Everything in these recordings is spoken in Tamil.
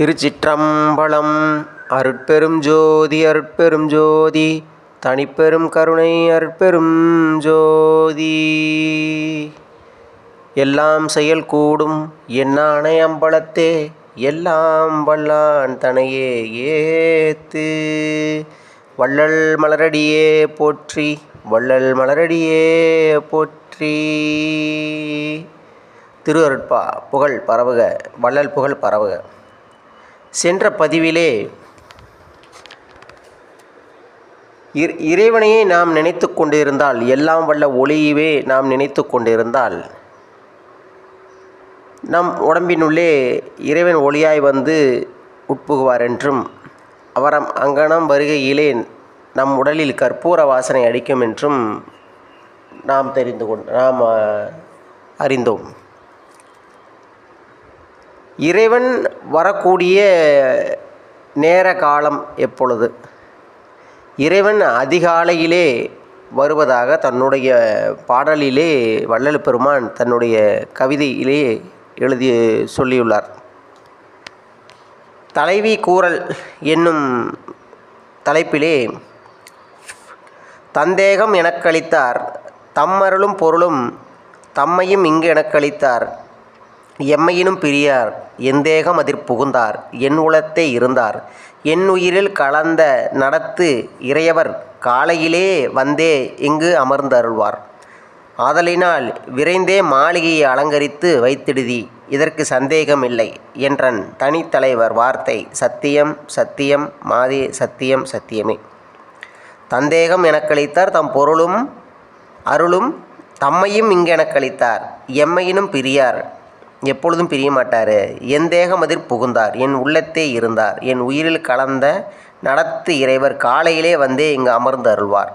திருச்சிற்றம்பலம். அருட்பெரும் ஜோதி அருட்பெரும் ஜோதி. தனிப்பெரும் கருணை அருட்பெரும் ஜோதி. எல்லாம் செயல் கூடும் என்னானை அம்பலத்தே. எல்லாம் வல்லான் தனையே ஏத்து. வள்ளல் மலரடியே போற்றி வள்ளல் மலரடியே போற்றி. திரு அருட்பா புகழ் பரவுக வள்ளல் புகழ் பரவுக. சென்ற பதிவிலே இறைவனையே நாம் நினைத்து கொண்டிருந்தால் எல்லாம் வல்ல ஒளியவே நாம் நினைத்து கொண்டிருந்தால் நம் உடம்பினுள்ளே இறைவன் ஒளியாய் வந்து உட்புகுவார் என்றும் அவரம் அங்கனம் வருகையிலே நம் உடலில் கற்பூர வாசனை அடிக்கும் என்றும் நாம் தெரிந்து கொண்டு நாம் அறிந்தோம். இறைவன் வரக்கூடிய நேர காலம் எப்பொழுது? இறைவன் அதிகாலையிலே வருவதாக தன்னுடைய பாடலிலே வள்ளல் பெருமான் தன்னுடைய கவிதையிலே எழுதி சொல்லியுள்ளார். தலைவி கூறல் என்னும் தலைப்பிலே தந்தேகம் எனக்களித்தார் தம்மருளும் பொருளும் தம்மையும் இங்கு எனக்களித்தார் எம்மையினும் பிரியார் எந்தேகம் அதிர் புகுந்தார் என் உளத்தே இருந்தார். என் உயிரில் கலந்த நடத்து இறையவர் காலையிலே வந்தே இங்கு அமர்ந்தருள்வார். ஆதலினால் விரைந்தே மாளிகையை அலங்கரித்து வைத்திடுதி இதற்கு சந்தேகமில்லை என்றன் தனித்தலைவர் வார்த்தை சத்தியம் சத்தியம் மாதே சத்தியம் சத்தியமே. தந்தேகம் எனக்களித்தார் தம் பொருளும் அருளும் தம்மையும் இங்கு எனக்களித்தார். எம்மையினும் பிரியார் எப்பொழுதும் பிரிய மாட்டார் என் தேகம் அதில் புகுந்தார். என் உள்ளத்தே இருந்தார். என் உயிரில் கலந்த நடத்து இறைவர் காலையிலே வந்தே இங்கு அமர்ந்து அருள்வார்.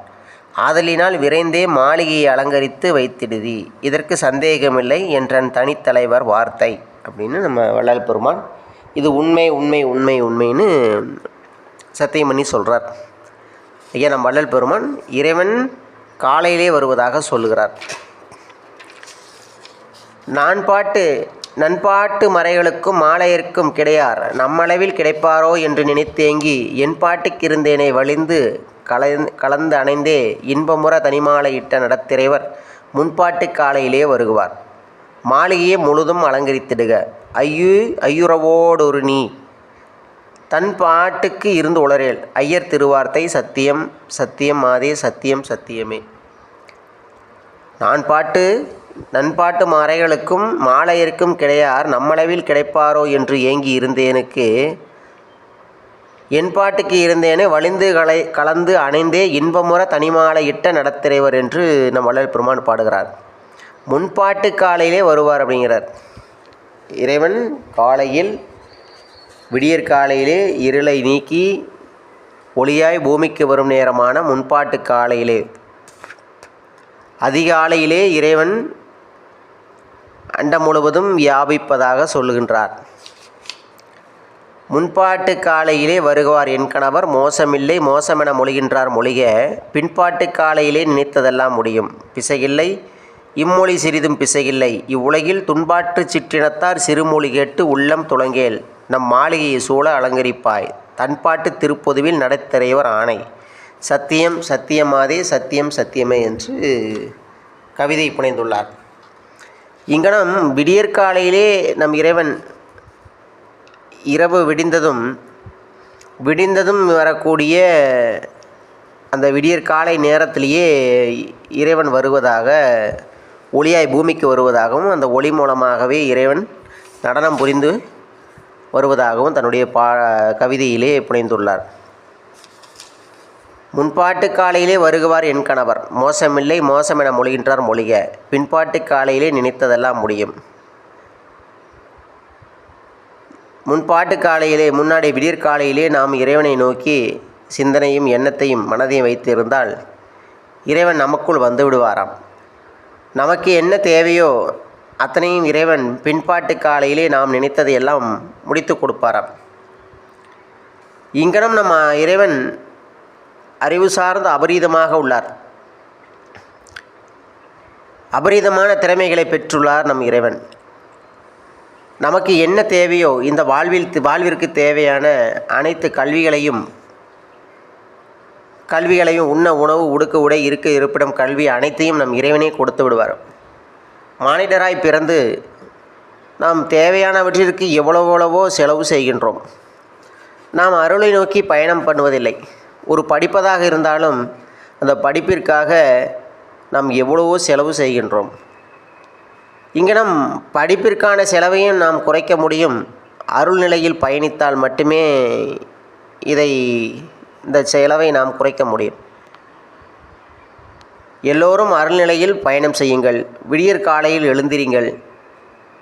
ஆதலினால் விரைந்தே மாளிகையை அலங்கரித்து வைத்திடுதி. இதற்கு சந்தேகமில்லை. என்றன் தனித்தலைவர் வார்த்தை. அப்படின்னு நம்ம வள்ளல் பெருமான் இது உண்மை உண்மை உண்மை உண்மைன்னு சத்தியம் பண்ணி சொல்கிறார் ஐயா நம் வள்ளல் பெருமான் இறைவன் காலையிலே வருவதாக சொல்லுகிறார். நான் பாட்டு நண்பாட்டு மறைகளுக்கும் மாலையர்க்கும் கிடையார். நம்மளவில் கிடைப்பாரோ என்று நினைத்தேங்கி என் பாட்டுக்கு இருந்தேனை வலிந்து கலந்து அணைந்தே இன்பமுற தனிமாலையிட்ட நடத்திறைவர் முன்பாட்டு காலையிலே வருகுவார். மாளிகையை முழுதும் அலங்கரித்திடுக. ஐயு ஐயுறவோடொரு நீ தன் பாட்டுக்கு இருந்து உளரேல். ஐயர் திருவார்த்தை சத்தியம் சத்தியம் மாதே சத்தியம் சத்தியமே. நான் பாட்டு நண்பாட்டு மாறைகளுக்கும் மாலையருக்கும் கிடையார் நம்மளவில் கிடைப்பாரோ என்று ஏங்கி இருந்தேனுக்கு. என் பாட்டுக்கு இருந்தேனே வலிந்து கலை கலந்து அணைந்தே இன்பமுற தனிமாலை இட்ட நடத்திறைவர் என்று நம் வள்ளல் பெருமான் பாடுகிறார். முன்பாட்டு காலையிலே வருவார் அப்படிங்கிறார். இறைவன் காலையில் விடியற் காலையிலே இருளை நீக்கி ஒளியாய் பூமிக்கு வரும் நேரமான முன்பாட்டு காலையிலே. அதிகாலையிலே இறைவன் அண்டம் முழுவதும் வியாபிப்பதாக சொல்லுகின்றார். முன்பாட்டு காலையிலே வருகிறார் என் கணவர் மோசமில்லை மோசமென மொழிகின்றார் மொழிக பின்பாட்டு காலையிலே நினைத்ததெல்லாம் முடியும். பிசையில்லை இம்மொழி சிறிதும் பிசையில்லை. இவ்வுலகில் துன்பாற்று சிற்றினத்தார் சிறுமொழி கேட்டு உள்ளம் துளங்கேல். நம் மாளிகையை சூழ அலங்கரிப்பாய். தன்பாட்டு திருப்பொதுவில் நடத்திறைவர் ஆணை. சத்தியம் சத்தியமாதே சத்தியம் சத்தியமே என்று கவிதை புனைந்துள்ளார். இங்கனம் விடியற்காலையிலே நம் இறைவன் இரவு விடிந்ததும் விடிந்ததும் வரக்கூடிய அந்த விடியற்காலை நேரத்திலேயே இறைவன் வருவதாக ஒளியாய் பூமிக்கு வருவதாகவும் அந்த ஒளி மூலமாகவே இறைவன் நடனம் புரிந்து வருவதாகவும் தன்னுடைய பா கவிதையிலே புனைந்துள்ளார். முன்பாட்டு காலையிலே வருகுவார் என் கணவர். மோசமில்லை மோசம் என மொழிகின்றார் மொழிக. பின்பாட்டு காலையிலே நினைத்ததெல்லாம் முடியும். முன்பாட்டு காலையிலே முன்னாடி விடியற் காலையிலே நாம் இறைவனை நோக்கி சிந்தனையும் எண்ணத்தையும் மனதையும் வைத்திருந்தால் இறைவன் நமக்குள் வந்து விடுவாராம். நமக்கு என்ன தேவையோ அத்தனையும் இறைவன் பின்பாட்டு காலையிலே நாம் நினைத்ததை எல்லாம் முடித்து கொடுப்பாராம். இங்கனம் நம்ம இறைவன் அறிவு சார்ந்த அபரீதமாக உள்ளார். அபரீதமான திறமைகளை பெற்றுள்ளார் நம் இறைவன். நமக்கு என்ன தேவையோ இந்த வாழ்வில் வாழ்விற்கு தேவையான அனைத்து கல்விகளையும் கல்விகளையும் உண்ண உணவு உடுக்க உடை இருக்க இருப்பிடம் கல்வி அனைத்தையும் நம் இறைவனே கொடுத்து விடுவார். மானிடராய் பிறந்து நாம் தேவையானவற்றிற்கு எவ்வளவோ செலவு செய்கின்றோம். நாம் அருளை நோக்கி பயணம் பண்ணுவதில்லை. ஒரு படிப்பதாக இருந்தாலும் அந்த படிப்பிற்காக நாம் எவ்வளவோ செலவு செய்கின்றோம். இங்கே நம் படிப்பிற்கான செலவையும் நாம் குறைக்க முடியும். அருள்நிலையில் பயணித்தால் மட்டுமே இதை இந்த செலவை நாம் குறைக்க முடியும். எல்லோரும் அருள்நிலையில் பயணம் செய்யுங்கள். விடியற்காலையில் எழுந்திரிங்கள்.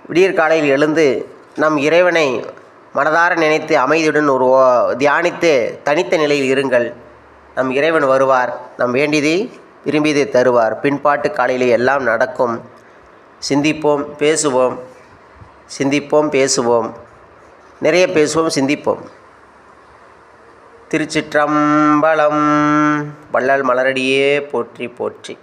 விடியற்காலையில் எழுந்து நம் இறைவனை மனதார நினைத்து அமைதியுடன் ஒரு ஓ- தியானித்து தனித்த நிலையில் இருங்கள். நம் இறைவன் வருவார். நம் வேண்டியதை விரும்பியதை தருவார். பின்பாட்டு காலையில் எல்லாம் நடக்கும். சிந்திப்போம் பேசுவோம். சிந்திப்போம் பேசுவோம். நிறைய பேசுவோம் சிந்திப்போம். திருச்சிற்றம்பலம் வள்ளல் மலரடியே போற்றி போற்றி.